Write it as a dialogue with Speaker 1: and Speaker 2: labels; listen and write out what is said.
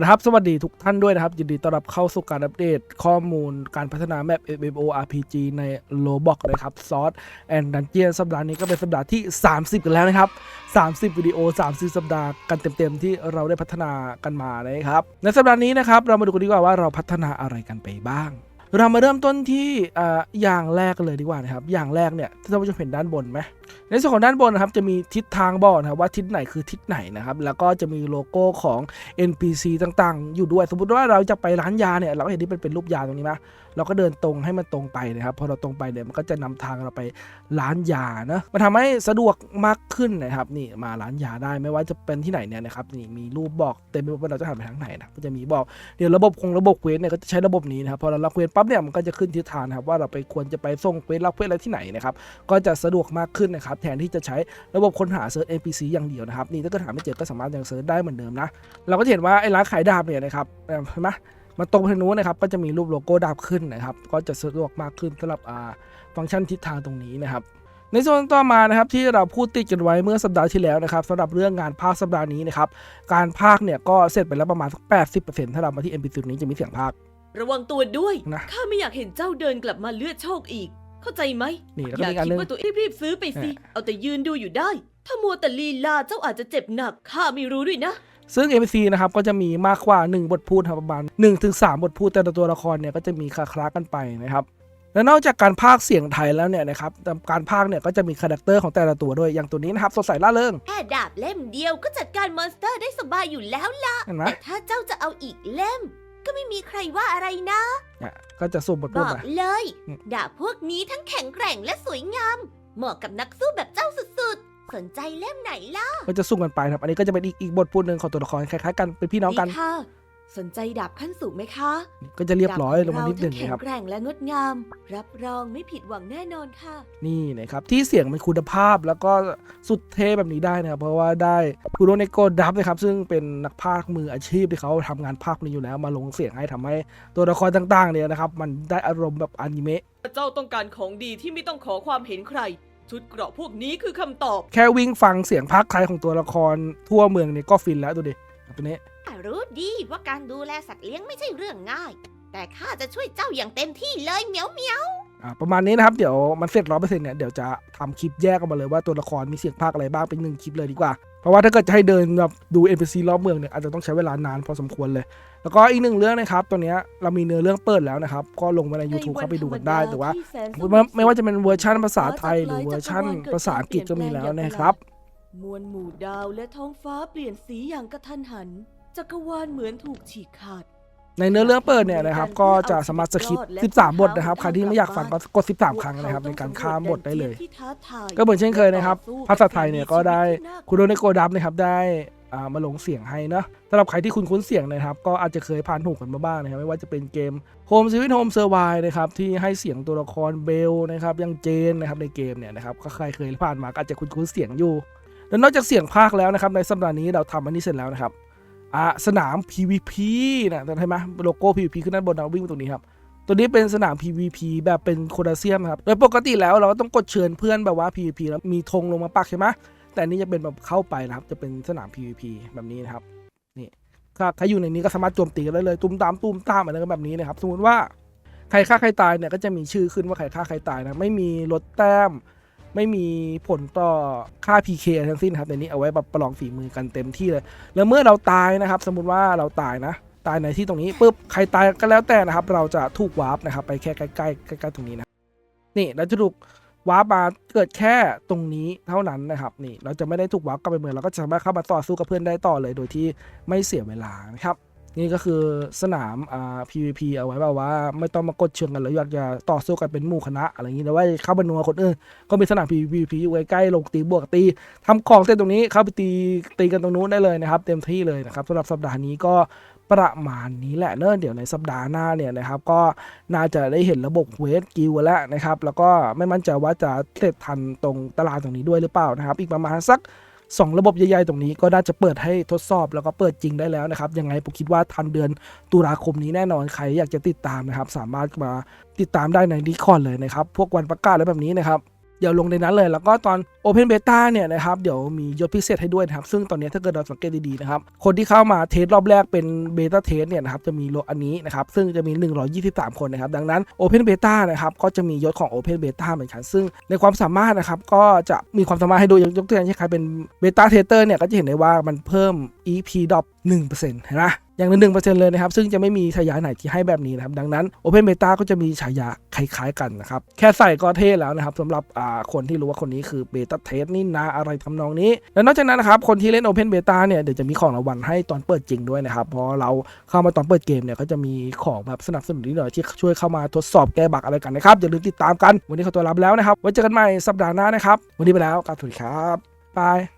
Speaker 1: นะครับ สวัสดีทุกท่านด้วยนะครับ ยินดีต้อนรับเข้าสู่การอัปเดตข้อมูลการพัฒนาแมป MMORPG ใน Roblox นะครับซอสแอนด์ดันเจียนสัปดาห์นี้ก็เป็นสัปดาห์ที่ 30 กันแล้วนะครับ 30 วิดีโอ 30 สัปดาห์กันเต็มๆ ที่เราได้พัฒนากันมานะครับ ในสัปดาห์นี้นะครับ เรามาดูกันดีกว่าว่าเราพัฒนาอะไรกันไปบ้างเรามาเริ่มต้นที่ออย่างแรกเลยดีกว่านะครับ อย่างแรกเนี่ยท่านผู้ชมเห็นด้านบนไหม ในส่วนของด้านบนนะครับจะมีทิศทางบอกนะครับว่าทิศไหนคือทิศไหนนะครับแล้วก็จะมีโลโก้ของ NPC ต่างๆ อยู่ด้วยสมมติว่าเราจะไปร้านยาเนี่ยเราก็เห็นที่เป็นเป็นรูปยาตรงนี้นะเราก็เดินตรงให้มันตรงไปนะครับพอเราตรงไปเนี่ยมันก็จะนำทางเราไปร้านยานะมันทำให้สะดวกมากขึ้นนะครับนี่มาร้านยาได้ไม่ว่าจะเป็นที่ไหนเนี่ยนะครับนี่มีรูปบอกเต็มไปหมดว่าเราจะหันไปทางไหนนะก็จะมีบอกเดี๋ยวระบบคงระบบเควสเนี่ยก็จะใช้ระบบนี้นะครับพอเรารับเควสปั๊บเนี่ยมันก็จะขึ้นทิศทางนะครับว่าเราไปควรจะไปส่งเควสรับเควสอะไรที่ไหนนะครับก็จะสะดวกมากขึ้นนะครับแทนที่จะใช้ระบบค้นหาเซิร์ช NPC อย่างเดียวนะครับนี่ถ้าเกิดหาไม่เจอก็สามารถยังเซิร์ชได้เหมือนเดิมนะเราก็จะเห็นว่าไอ้ร้านขายดาบเนี่ยนะครับเห็นไหมมันตรงไปทางนู้นนะครับก็จะมีรูปโลโก้ดาบขึ้นนะครับก็จะสะดวกมากขึ้นสำหรับอ่าฟังก์ชันทิศทางตรงนี้นะครับในส่วนต่อมานะครับที่เราพูดติดกันไว้เมื่อสัปดาห์ที่แล้วนะครับสำหรับเรื่องงานภาคสัปดาห์นี้นะครับการภาคเนี่ยก็เสร็จไปแล้วประมาณสัก80%ถ้าเรามาที่ NPC นี้จะมีเสียงภาค
Speaker 2: ระวังตัวด้วย
Speaker 1: นะ
Speaker 2: ข้าไม่อยากเห็นเจ้าเดินกลับมาเลือดโชคอีก เข้าใจไหม
Speaker 1: นี่แล้วก็
Speaker 2: อย่า
Speaker 1: มีอีกอัน
Speaker 2: คิด
Speaker 1: นึง
Speaker 2: ว่าตัวเองรีบๆซื้อไปสิ
Speaker 1: เออ
Speaker 2: เอาแต่ยืนดูอยู่ได้ ถ้ามัวแต่ลีลาเจ้าอาจจะเจ็บหนักข้าไม่รู้ด้วยนะ
Speaker 1: ซึ่ง NPC นะครับก็จะมีมากกว่า 1 บทพูดครับประมาณ1-3ถึงบทพูดแต่ละตัวละครเนี่ยก็จะมีคล้าๆกันไปนะครับ และนอกจากการพากย์เสียงไทยแล้วเนี่ยนะครับการพากย์เนี่ยก็จะมีคาแรคเตอร์ของแต่ละตัวด้วยอย่างตัวนี้นะครับสดใสล่าเริง
Speaker 2: แค่ดาบเล่มเดียวก็จัดการมอนสเตอร์ได้สบายอยู่แล้วล่ะ
Speaker 1: เห็นไหม
Speaker 2: แต่ถ้าเจ้าจะเอาอีกเล่ม ก็ไม่มีใครว่าอะไรนะ
Speaker 1: เนี่ย ก็จะสุ่มบท
Speaker 2: บ
Speaker 1: พูด
Speaker 2: อก
Speaker 1: มา
Speaker 2: เลย
Speaker 1: อืม
Speaker 2: ดาบพวกนี้ทั้งแข็งแกร่งและสวยงาม เหมาะกับนักสู้แบบเจ้าสุดๆ สนใจเล่มไหนล่ะ
Speaker 1: ก็จะสุ่มกันไปนะครับ อันนี้ก็จะเป็นอีกอีกบทพูดหนึ่งของตัวละครคล้ายๆกันเป็นพี่น้องกัน
Speaker 2: ดีค่ะ สนใจดาบขั้นสูงไหมคะ
Speaker 1: ก็จะเรียบร้อยลงมานิดหนึ่ง
Speaker 2: ดาบของ
Speaker 1: นะครับ
Speaker 2: เราทั้แข็งแกร่งและงดงาม รับรองไม่ผิดหวังแน่นอนค่ะ
Speaker 1: นี่นะครับที่เสียงเป็นคุณภาพแล้วก็สุดเท่แบบนี้ได้นะครับเพราะว่าได้คูโรเนโกดับนะครับซึ่งเป็นนักพากย์มืออาชีพที่เขาทำงานพากย์นี้อยู่แล้ว มาลงเสียงให้ทำให้ตัวละครต่างๆ เนี่ยนะครับมันได้อารมณ์แบบอนิเมะ
Speaker 2: เจ้าต้องการของดีที่ไม่ต้องขอความเห็นใครชุดเกราะพวกนี้คือคำตอบ
Speaker 1: แค่วิ่งฟังเสียงพากย์ไทยของตัวละครทั่วเมืองเนี่ยก็ฟินแล้วดูดิ ตัวนี้
Speaker 3: รู้ดีว่าการดูแลสัตว์เลี้ยงไม่ใช่เรื่องง่าย แต่ข้าจะช่วยเจ้าอย่างเต็มที่เลยเหมียวเหมียว
Speaker 1: อ่าประมาณนี้นะครับ เดี๋ยวมันเสร็จร้อยเปอร์เซ็นต์เนี่ยเดี๋ยวจะทำคลิปแยกออกมาเลยว่าตัวละครมีเสียงพากย์อะไรบ้างเป็นหนึ่งคลิปเลยดีกว่า เพราะว่าถ้าเกิดจะให้เดินแบบดู NPC รอบเมืองเนี่ยอาจจะต้องใช้เวลานานพอสมควรเลย แล้วก็อีกหนึ่งเรื่องนะครับตัวเนี้ยเรามีเนื้อเรื่องเปิดแล้วนะครับก็ลงไว้ใน YouTube เข้าไปดูกันได้แต่ว่าไม่ไม่ว่าจะเป็นเวอร์ชันภาษาไทยหรือเวอร์ชันภาษาอังกฤษก็มีแล้วนะครับ
Speaker 2: มวลหมู่ดาวและท้องฟ้าเปลี่ยนสีอย่างกระทันหัน จักรวาลเหมือนถูกฉีกขาด
Speaker 1: ในเนื้อเรื่องเปิดเนี่ยนะครับก็จะสามารถสคิป 13 บทนะครับใครที่ไม่อยากฟังก็กด 13 ครั้งนะครับ ในการข้ามบทได้เลย ก็เหมือนเช่นเคยนะครับ ภาษาไทยเนี่ยก็ได้คุณโดเนโกดับนะครับได้อ่ามาลงเสียงให้เนอะสำหรับใครที่คุ้นคุ้นเสียงนะครับ ก็อาจจะเคยผ่านหูกันมาบ้างนะครับไม่ว่าจะเป็นเกม Home Sweet Home Survive นะครับที่ให้เสียงตัวละครเบลนะครับอยังเจนนะครับในเกมเนี่ยนะครับก็ใครเคยผ่านมาก็อาจจะคุ้นคุ้นเสียงอยู่ แล้วนอกจากเสียงภาคแล้วนะครับในสัปดาห์นี้เราทำอันนี้เสร็จแล้วนะครับอ่าสนาม PVP นะเห็นไหมโลโก้ PVP ขึ้นด้านบนนะวิ่งมาตรงนี้ครับตัวนี้เป็นสนาม PVP แบบเป็นโคดาเซียมครับ โดยปกติแล้วเราต้องกดเชิญเพื่อนแบบว่า PVP แล้วมีธงลงมาปักใช่ไหมแต่นนี้จะเป็นแบบเข้าไปนะครับ จะเป็นสนาม PVP แบบนี้นะครับ นี่ถ้าใครอยู่ในนี้ก็สามารถโจมตีกันได้เลย ตุ้มตามตุ้มตามอะไรกันแบบนี้นะครับ สมมติว่าใครฆ่าใครตายเนี่ยก็จะมีชื่อขึ้นว่าใครฆ่าใครตายนะ ไม่มีลดแต้ม ไม่มีผลต่อค่า PK อะไรทั้งสิ้นครับในนี้เอาไว้แบบประลองฝีมือกันเต็มที่เลย แล้วเมื่อเราตายนะครับ สมมติว่าเราตายนะ ตายในที่ตรงนี้ปุ๊บใครตายก็แล้วแต่นะครับ เราจะถูกวาร์ปนะครับ ไปแค่ใกล้ๆใกล้ๆตรงนี้นะนี่เราจะถูกวาร์ปมาเกิดแค่ตรงนี้เท่านั้นนะครับ นี่เราจะไม่ได้ถูกวาร์ปกลับไปเมืองเราก็จะสามารถเข้ามาต่อสู้กับเพื่อนได้ต่อเลย โดยที่ไม่เสียเวลานะครับ นี่ก็คือสนามอ่า PVP เอาไว้แบบว่า ไม่ต้องมากดเชิงกันแล้วอยากจะต่อสู้กันเป็นหมู่คณะอะไรอย่างนี้แต่ว่าเข้ามานัวคนอื่นก็มีสนาม PVP อยู่ใกล้ๆลงตีบวกตีทำของเสร็จตรงนี้เข้าไปตีตีกันตรงนู้นได้เลยนะครับ เต็มที่เลยนะครับสำหรับสัปดาห์นี้ก็ประมาณนี้แหละเนอะเดี๋ยวในสัปดาห์หน้าเนี่ยนะครับก็น่าจะได้เห็นระบบเวสกิลแล้วนะครับ แล้วก็ไม่มั่นใจว่าจะเสร็จทันตรงตารางตรงนี้ด้วยหรือเปล่านะครับ อีกประมาณสัก สองระบบใหญ่ๆตรงนี้ก็น่าจะเปิดให้ทดสอบแล้วก็เปิดจริงได้แล้วนะครับยังไงผมคิดว่าทันเดือนตุลาคมนี้แน่นอนใครอยากจะติดตามนะครับ สามารถมาติดตามได้ในดีคอนเลยนะครับ พวกวันประกาศอะไรแบบนี้นะครับ เดี๋ยวลงในนั้นเลย แล้วก็ตอน Open Beta เนี่ยนะครับ เดี๋ยวมียศพิเศษให้ด้วยนะครับ ซึ่งตอนนี้ถ้าเกิดเราสังเกตดีๆนะครับ คนที่เข้ามาเทสรอบแรกเป็นเบต้าเทสเนี่ยนะครับ จะมีโลอันนี้นะครับ ซึ่งจะมี 123 คนนะครับ ดังนั้น Open Beta นะครับ ก็จะมียศของ Open Beta เหมือนกัน ซึ่งในความสามารถนะครับ ก็จะมีความสามารถให้ดูยกตัวอย่างเช่นใครเป็น Beta Tester เนี่ย ก็จะเห็นได้ว่ามันเพิ่ม EP Drop 1%เห็นไหมอย่างละหนึ่งเปอร์เซ็นต์เลยนะครับ ซึ่งจะไม่มีฉายาไหนที่ให้แบบนี้นะครับ ดังนั้น Open Beta ก็จะมีฉายาคล้ายๆกันนะครับ แค่ใส่ก็เท่แล้วนะครับสำหรับคนที่รู้ว่าคนนี้คือ Beta Test นี่นะอะไรทำนองนี้ แล้วนอกจากนั้นนะครับ คนที่เล่น Open Beta เนี่ย เดี๋ยวจะมีของรางวัลให้ตอนเปิดจริงด้วยนะครับ เพราะเราเข้ามาตอนเปิดเกมเนี่ยก็จะมีของแบบสนับสนุนนิดหน่อยที่ช่วยเข้ามาทดสอบแก้บักอะไรกันนะครับอย่าลืมติดตามกันวันนี้ขอตัวลาไปแล้วนะครับไว้เจอกันใหม่สัปดาห์หน้านะครับวันนี้ไปแล้วกาสวัสดีครับบาย